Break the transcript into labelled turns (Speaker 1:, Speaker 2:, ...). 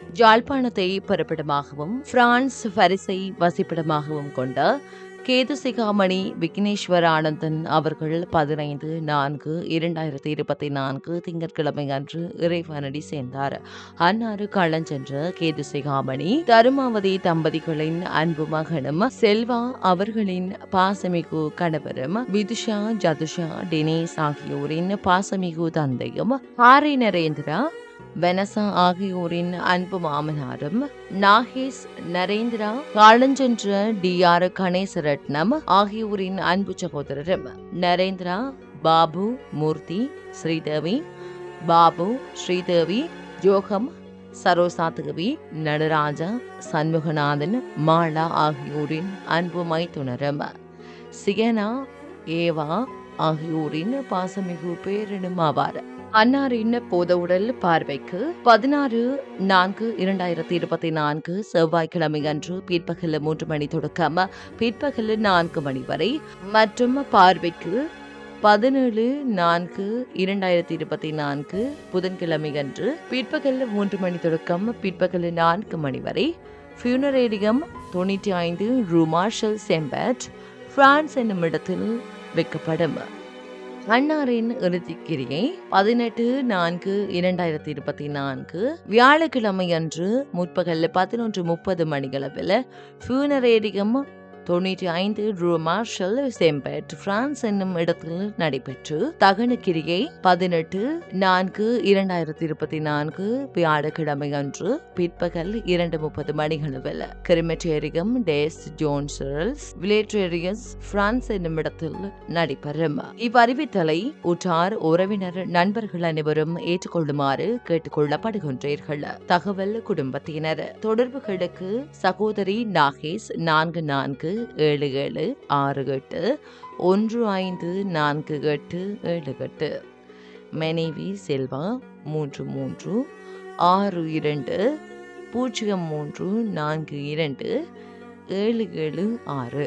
Speaker 1: ஜாழ்ப்பாணத்தை பிறப்பிடமாகவும் France பரிசை வசிப்பிடமாகவும் கொண்ட கேதுசிகாமணி விக்னேஸ்வர் ஆனந்தன் அவர்கள் பதினைந்து நான்கு இரண்டாயிரத்தி இருபத்தி நான்கு திங்கட்கிழமை அன்று இறைவனடி சேர்ந்தார். அன்னாறு களஞ்சென்ற கேதுசிகாமணி தருமாவதி தம்பதிகளின் அன்பு மகனும் செல்வா அவர்களின் பாசமிகு கணவரும் விதுஷா ஜதுஷா டினேஸ் ஆகியோரின் பாசமிகு தந்தையும் ஆரி நரேந்திரா வெனசா ஆகியோரின் அன்பு மாமனாரும் நாகேஷ் நரேந்திரா காலஞ்சென்ற டி ஆர் கணேசரட்னம் ஆகியோரின் அன்பு சகோதரரும். நரேந்திரா பாபு மூர்த்தி ஸ்ரீதேவி பாபு ஸ்ரீதேவி ஜோகம் சரோசா தேவி நடராஜா சண்முகநாதன் மாலா ஆகியோரின் அன்பு மைத்துணரும் சியனா ஏவா ஆகியோரின் பாசமிகு பேரினும் ஆவார். அன்னாரின் உடல் பார்வைக்கு பதினாறு நான்கு இரண்டாயிரத்தி இருபத்தி நான்கு செவ்வாய்க்கிழமை அன்று பிற்பகல் மூன்று மணி தொடக்கம் பிற்பகல் நான்கு மணி வரை மற்றும் பார்வைக்கு பதினேழு நான்கு இரண்டாயிரத்தி இருபத்தி நான்கு புதன்கிழமை அன்று பிற்பகல் மூன்று மணி தொடக்கம் பிற்பகல் நான்கு மணி வரை ஃபியூனரேரியம் தொண்ணூற்றி ஐந்து ரூ மார்ஷல் செம்பட் பிரான்ஸ் என்னும் இடத்தில் வைக்கப்படும். அன்னாரின் இறுதிக்கிரியை பதினெட்டு நான்கு இரண்டாயிரத்தி இருபத்தி நான்கு. வியாழக்கிழமை அன்று முற்பகல் பதினொன்று முப்பது மணிகளவில் ஃபியூனரேரியம் தொண்ணூற்றி ஐந்து ரூ. மார்ஷல் செம்பெட் பிரான்ஸ் என்னும் இடத்தில் நடைபெற்று தகனக்கிரியை பதினெட்டு நான்கு இரண்டாயிரத்தி இருபத்தி நான்கு வியாழக்கிழமை அன்று பிற்பகல் இரண்டு முப்பது மணிகளவில் கிரிமெட்டேரியம் டேஸ் ஜோன்சரல்ஸ் விலேட்ரேரியஸ் பிரான்ஸ் என்னும் இடத்தில் நடைபெறும். இவ்வறிவித்தலை உற்றார் உறவினர் நண்பர்கள் அனைவரும் ஏற்றுக்கொள்ளுமாறு கேட்டுக்கொள்ளப்படுகின்றீர்கள். தகவல் குடும்பத்தினர். தொடர்புகளுக்கு சகோதரி நாகேஷ் நான்கு நான்கு ஏழு ஏழு ஆறு எட்டு ஒன்று ஐந்து நான்கு எட்டு ஏழு எட்டு. மனைவி செல்வா மூன்று மூன்று ஆறு இரண்டு பூஜ்ஜியம் மூன்று நான்கு இரண்டு ஏழு ஏழு ஆறு.